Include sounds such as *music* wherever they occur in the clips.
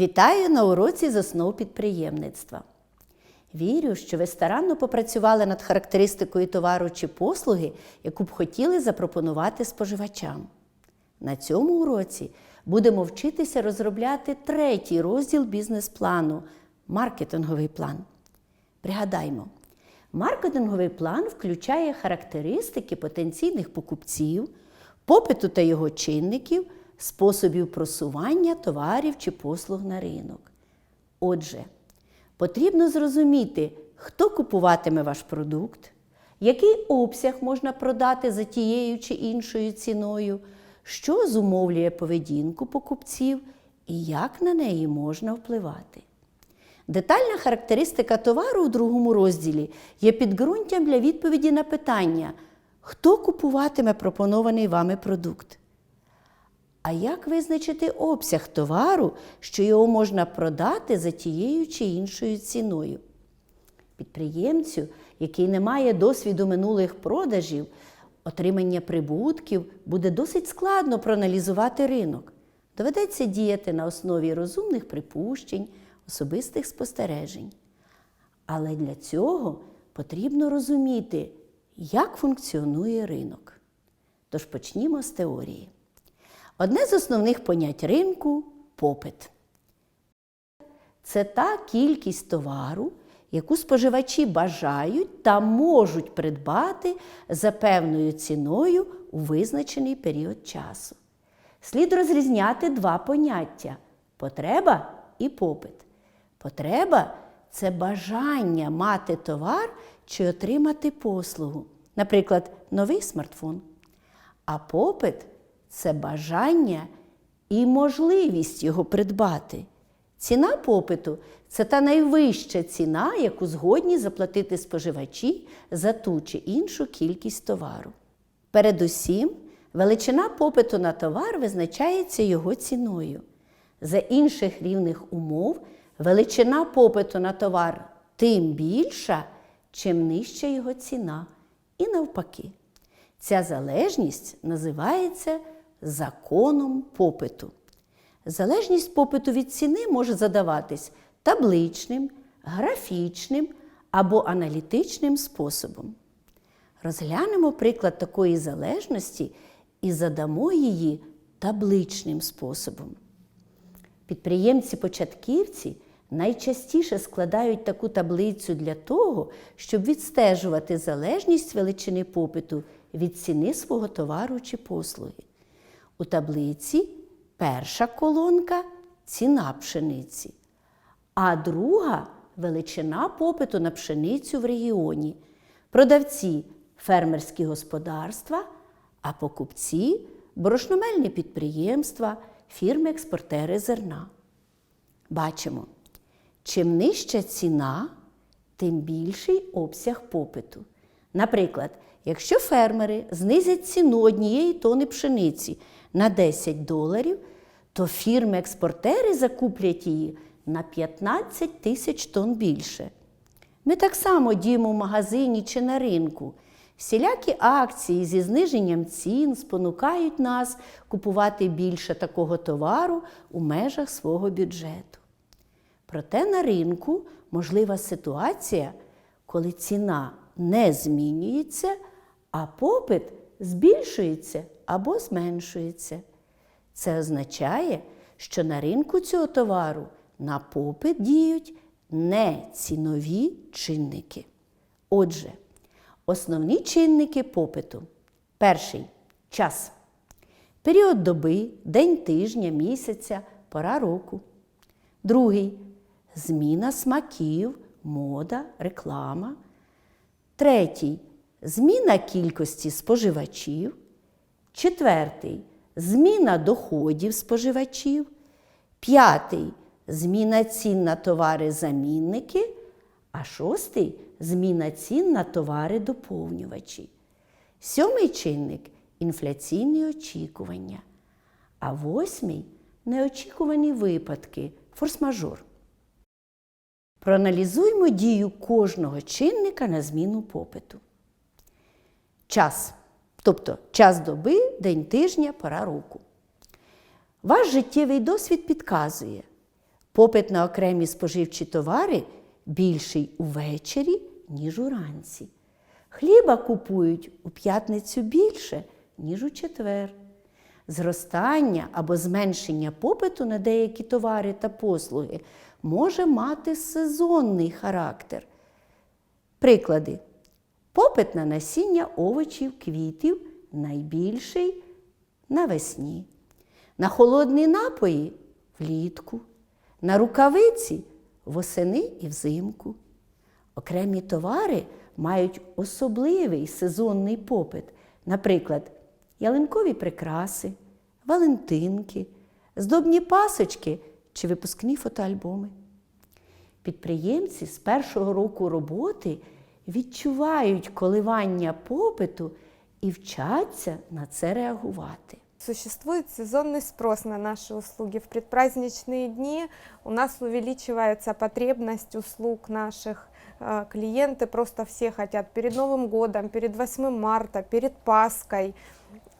Вітаю на уроці з основ підприємництва. Вірю, що ви старанно попрацювали над характеристикою товару чи послуги, яку б хотіли запропонувати споживачам. На цьому уроці будемо вчитися розробляти третій розділ бізнес-плану маркетинговий план. Пригадаймо, маркетинговий план включає характеристики потенційних покупців, попиту та його чинників, способів просування товарів чи послуг на ринок. Отже, потрібно зрозуміти, хто купуватиме ваш продукт, який обсяг можна продати за тією чи іншою ціною, що зумовлює поведінку покупців і як на неї можна впливати. Детальна характеристика товару у другому розділі є підґрунтям для відповіді на питання, хто купуватиме пропонований вами продукт. А як визначити обсяг товару, що його можна продати за тією чи іншою ціною? Підприємцю, який не має досвіду минулих продажів, отримання прибутків буде досить складно проаналізувати ринок. Доведеться діяти на основі розумних припущень, особистих спостережень. Але для цього потрібно розуміти, як функціонує ринок. Тож почнімо з теорії. Одне з основних понять ринку попит. Це та кількість товару, яку споживачі бажають та можуть придбати за певною ціною у визначений період часу. Слід розрізняти два поняття потреба і попит. Потреба це бажання мати товар чи отримати послугу, наприклад, новий смартфон. А попит це бажання і можливість його придбати. Ціна попиту це та найвища ціна, яку згодні заплатити споживачі за ту чи іншу кількість товару. Передусім, величина попиту на товар визначається його ціною. За інших рівних умов величина попиту на товар тим більша, чим нижча його ціна. І навпаки. Ця залежність називається законом попиту. Залежність попиту від ціни може задаватись табличним, графічним або аналітичним способом. Розглянемо приклад такої залежності і задамо її табличним способом. Підприємці-початківці найчастіше складають таку таблицю для того, щоб відстежувати залежність величини попиту від ціни свого товару чи послуги. У таблиці перша колонка ціна пшениці, а друга величина попиту на пшеницю в регіоні. Продавці фермерські господарства, а покупці борошномельні підприємства, фірми-експортери зерна. Бачимо, чим нижча ціна, тим більший обсяг попиту. Наприклад, якщо фермери знизять ціну однієї тони пшениці на 10 доларів, то фірми-експортери закуплять її на 15 тисяч тонн більше. Ми так само діємо в магазині чи на ринку. Всілякі акції зі зниженням цін спонукають нас купувати більше такого товару у межах свого бюджету. Проте на ринку можлива ситуація, коли ціна не змінюється, а попит збільшується або зменшується. Це означає, що на ринку цього товару на попит діють не цінові чинники. Отже, основні чинники попиту. Перший час. Період доби, день тижня, місяця, пора року. Другий зміна смаків, мода, реклама. Третій зміна кількості споживачів. Четвертий зміна доходів споживачів. П'ятий зміна цін на товари-замінники. А шостий зміна цін на товари доповнювачі. Сьомий чинник інфляційні очікування. А восьмий неочікувані випадки форс-мажор. Проаналізуймо дію кожного чинника на зміну попиту. Час, тобто час доби, день тижня, пора року. Ваш життєвий досвід підказує, Попит на окремі споживчі товари більший увечері, ніж уранці. Хліба купують у п'ятницю більше, ніж у четвер. Зростання або зменшення попиту на деякі товари та послуги може мати сезонний характер. Приклади. Попит на насіння овочів, квітів найбільший навесні. На холодні напої влітку, на рукавиці восени і взимку. Окремі товари мають особливий сезонний попит, наприклад, ялинкові прикраси, валентинки, здобні пасочки чи випускні фотоальбоми. Підприємці з першого року роботи відчувають коливання попиту і вчаться на це реагувати. Существует сезонный спрос на наши услуги. В предпраздничные дни у нас увеличивается потребность услуг наших. Э, Клиенты просто все хотят перед Новым годом, перед 8 марта, перед Пасхой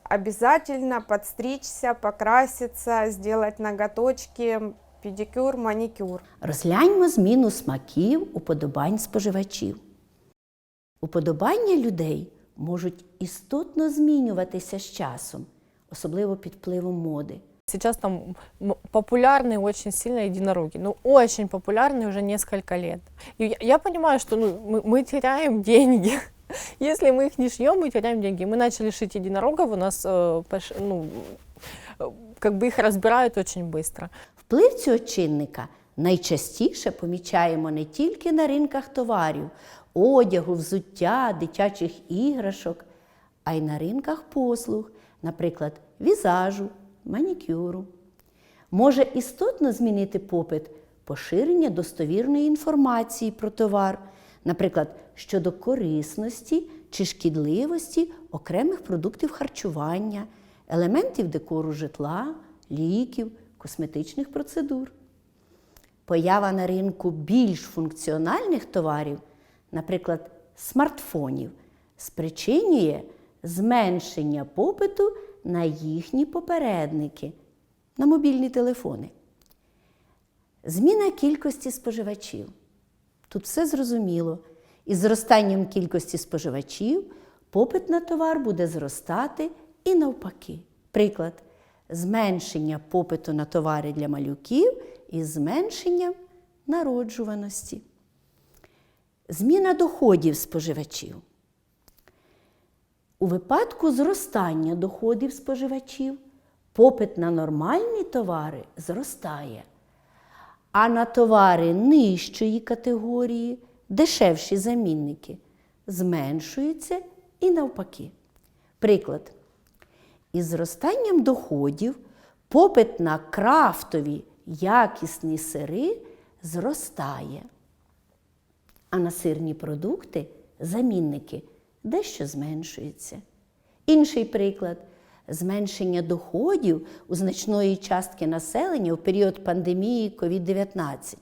обязательно подстричься, покраситься, сделать ноготочки, педикюр, маникюр. Розгляньмо зміну смаків, уподобань споживачів. Уподобання людей можуть істотно змінюватися з часом, особливо під впливом моди. Сейчас там м- популярны очень сильно единороги, ну очень популярны уже несколько лет. И я, я понимаю, что ну, мы, мы теряем деньги. *laughs* Если мы их не шьем, мы теряем деньги. Мы начали шить единорогов, у нас э, пош- ну, э, как бы их разбирают очень быстро. Вплив цього чинника найчастіше помічаємо не тільки на ринках товарів, одягу, взуття, дитячих іграшок, а й на ринках послуг, наприклад, візажу, манікюру. Може істотно змінити попит поширення достовірної інформації про товар, наприклад, щодо корисності чи шкідливості окремих продуктів харчування, елементів декору житла, ліків, косметичних процедур. Поява на ринку більш функціональних товарів, наприклад, смартфонів, спричинює зменшення попиту на їхні попередники, на мобільні телефони. Зміна кількості споживачів. Тут все зрозуміло. Із зростанням кількості споживачів попит на товар буде зростати і навпаки. Приклад, зменшення попиту на товари для малюків із зменшенням народжуваності. Зміна доходів споживачів. У випадку зростання доходів споживачів попит на нормальні товари зростає, а на товари нижчої категорії, дешевші замінники, зменшується і навпаки. Приклад. Із зростанням доходів попит на крафтові якісні сири зростає, а на сирні продукти, замінники, дещо зменшується. Інший приклад зменшення доходів у значної частки населення у період пандемії COVID-19.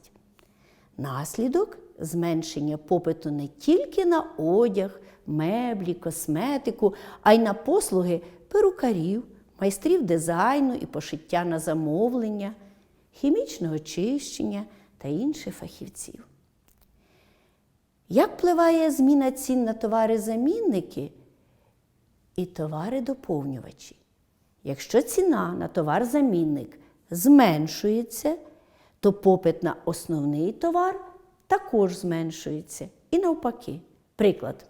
Наслідок зменшення попиту не тільки на одяг, меблі, косметику, а й на послуги перукарів, майстрів дизайну і пошиття на замовлення, хімічного чищення та інших фахівців. Як впливає зміна цін на товари-замінники і товари-доповнювачі? Якщо ціна на товар-замінник зменшується, то попит на основний товар також зменшується. І навпаки. Приклад.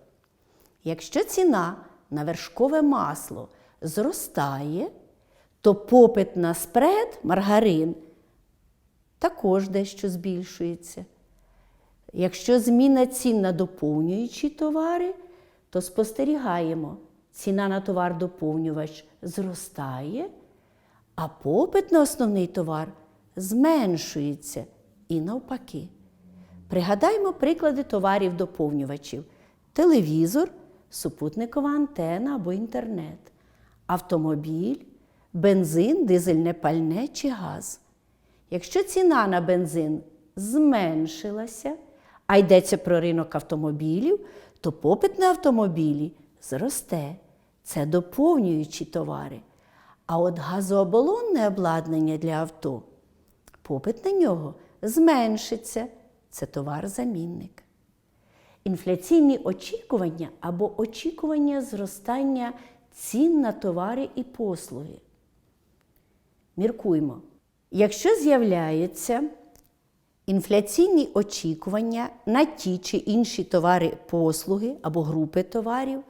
Якщо ціна на вершкове масло зростає, то попит на спред, маргарин, також дещо збільшується. Якщо зміна цін на доповнюючі товари, то спостерігаємо, ціна на товар доповнювач зростає, а попит на основний товар зменшується і навпаки. Пригадаймо приклади товарів доповнювачів: телевізор, супутникова антена або інтернет, автомобіль, бензин, дизельне пальне чи газ. Якщо ціна на бензин зменшилася, а йдеться про ринок автомобілів, то попит на автомобілі зросте. Це доповнюючі товари. А от газооболонне обладнання для авто, попит на нього зменшиться це товар-замінник. Інфляційні очікування або очікування зростання цін на товари і послуги. Міркуймо. Якщо з'являються інфляційні очікування на ті чи інші товари послуги або групи товарів,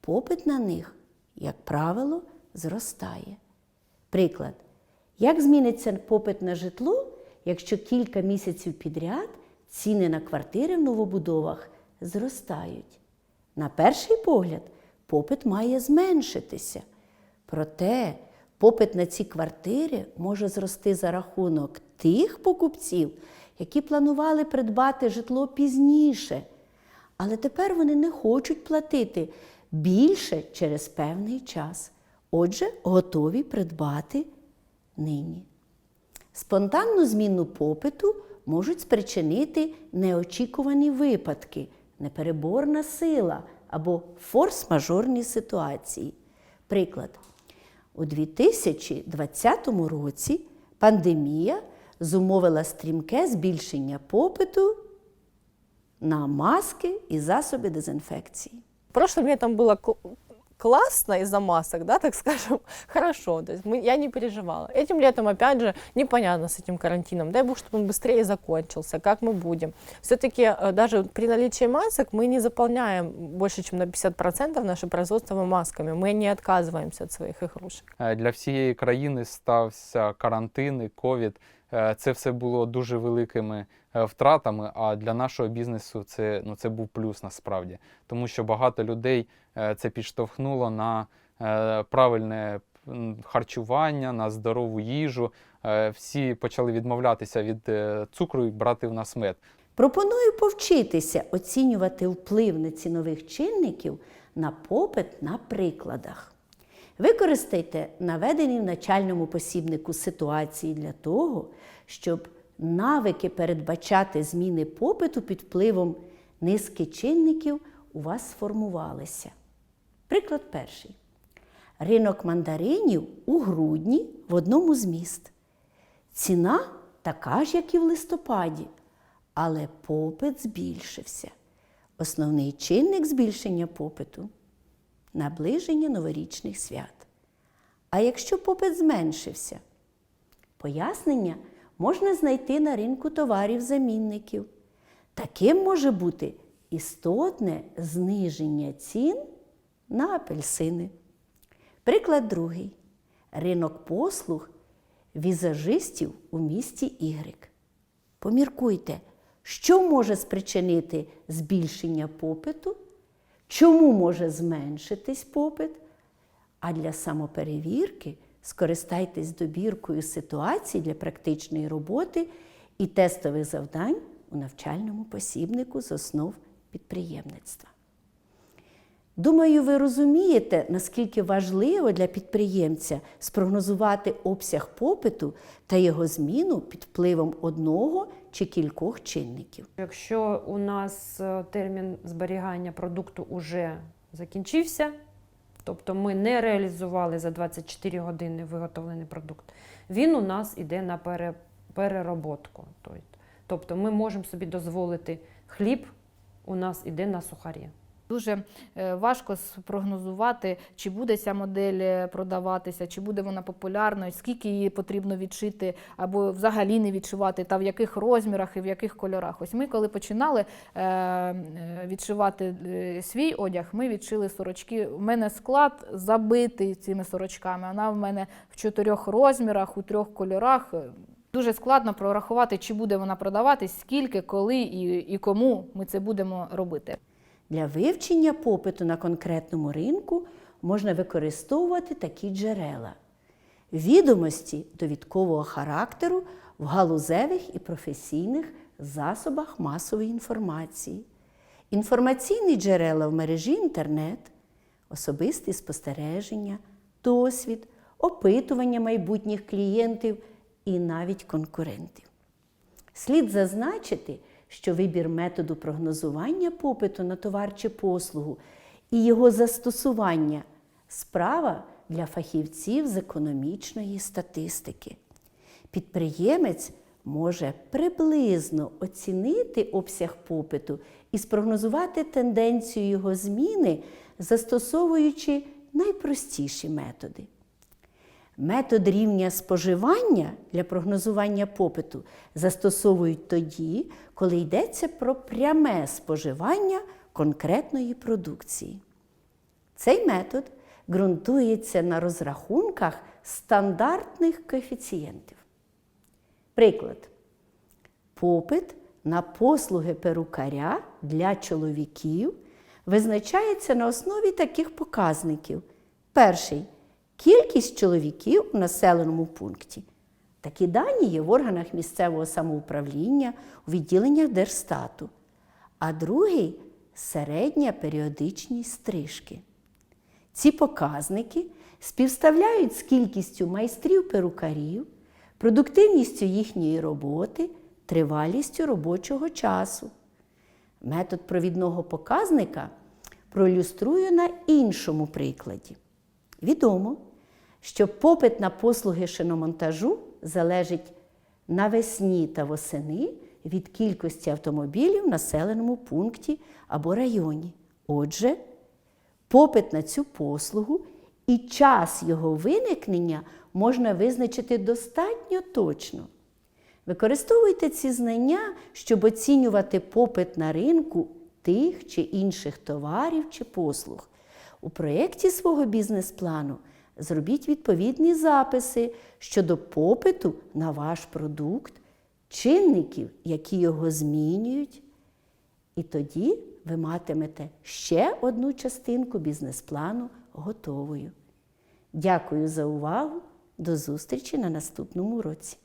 попит на них, як правило, зростає. Приклад. Як зміниться попит на житло, якщо кілька місяців підряд ціни на квартири в новобудовах зростають? На перший погляд, попит має зменшитися. Проте попит на ці квартири може зрости за рахунок тих покупців, які планували придбати житло пізніше, але тепер вони не хочуть платити більше через певний час. Отже, готові придбати нині. Спонтанну зміну попиту можуть спричинити неочікувані випадки, непереборна сила або форс-мажорні ситуації. Приклад. У 2020 році пандемія зумовила стрімке збільшення попиту на маски і засоби дезінфекції. Прошлым летом было кл- классно из-за масок, да, так скажем, *laughs* хорошо, то есть мы, я не переживала. Этим летом, опять же, непонятно с этим карантином, дай бог, чтобы он быстрее закончился, как мы будем. Все-таки даже при наличии масок мы не заполняем больше, чем на 50% наше производство масками, мы не отказываемся от своих игрушек. Е, Для всієї країни стався карантин і ковід. Е, Це все було дуже великими е, втратами. А для нашого бізнесу це, ну, це був плюс насправді, тому що багато людей е, це підштовхнуло на правильне харчування, на здорову їжу. Всі почали відмовлятися від цукру і брати в нас мед. Пропоную повчитися оцінювати вплив нецінових чинників на попит на прикладах. Використайте наведені в начальному посібнику ситуації для того, щоб навики передбачати зміни попиту під впливом низки чинників у вас сформувалися. Приклад перший. Ринок мандаринів у грудні в одному з міст. Ціна така ж, як і в листопаді, але попит збільшився. Основний чинник збільшення попиту наближення новорічних свят. А якщо попит зменшився, пояснення можна знайти на ринку товарів-замінників. Таким може бути істотне зниження цін на апельсини. Приклад другий. Ринок послуг візажистів у місті Y. Поміркуйте, що може спричинити збільшення попиту, чому може зменшитись попит, а для самоперевірки скористайтесь добіркою ситуацій для практичної роботи і тестових завдань у навчальному посібнику з основ підприємництва. Думаю, ви розумієте, наскільки важливо для підприємця спрогнозувати обсяг попиту та його зміну під впливом одного чи кількох чинників. Якщо у нас е, термін зберігання продукту вже закінчився, тобто ми не реалізували за 24 години виготовлений продукт, він у нас іде на пере- перероботку. Тобто ми можемо собі дозволити хліб, у нас іде на сухарі. Дуже е, важко спрогнозувати, чи буде ця модель е, продаватися, чи буде вона популярною, скільки її потрібно відшити, або взагалі не відшивати, та в яких розмірах і в яких кольорах. Ось ми, коли починали е, відшивати свій одяг, ми відшили сорочки. У мене склад забитий цими сорочками. Вона в мене в чотирьох розмірах, у трьох кольорах. Дуже складно прорахувати, чи буде вона продаватись, скільки, коли і, і кому ми це будемо робити. Для вивчення попиту на конкретному ринку можна використовувати такі джерела: відомості довідкового характеру в галузевих і професійних засобах масової інформації, інформаційні джерела в мережі інтернет, особисті спостереження, досвід, опитування майбутніх клієнтів і навіть конкурентів. Слід зазначити, що вибір методу прогнозування попиту на товар чи послугу і його застосування справа для фахівців з економічної статистики. Підприємець може приблизно оцінити обсяг попиту і спрогнозувати тенденцію його зміни, застосовуючи найпростіші методи. Метод рівня споживання для прогнозування попиту застосовують тоді, коли йдеться про пряме споживання конкретної продукції. Цей метод ґрунтується на розрахунках стандартних коефіцієнтів. Приклад. Попит на послуги перукаря для чоловіків визначається на основі таких показників. Перший кількість чоловіків у населеному пункті. Такі дані є в органах місцевого самоуправління, у відділеннях Держстату. А другий середня періодичність стрижки. Ці показники співставляють з кількістю майстрів-перукарів, продуктивністю їхньої роботи, тривалістю робочого часу. Метод провідного показника проілюструю на іншому прикладі. Відомо, що попит на послуги шиномонтажу залежить навесні та восени від кількості автомобілів в населеному пункті або районі. Отже, попит на цю послугу і час його виникнення можна визначити достатньо точно. Використовуйте ці знання, щоб оцінювати попит на ринку тих чи інших товарів чи послуг. У проєкті свого бізнес-плану зробіть відповідні записи щодо попиту на ваш продукт, чинників, які його змінюють. І тоді ви матимете ще одну частинку бізнес-плану готовою. Дякую за увагу. До зустрічі на наступному уроці.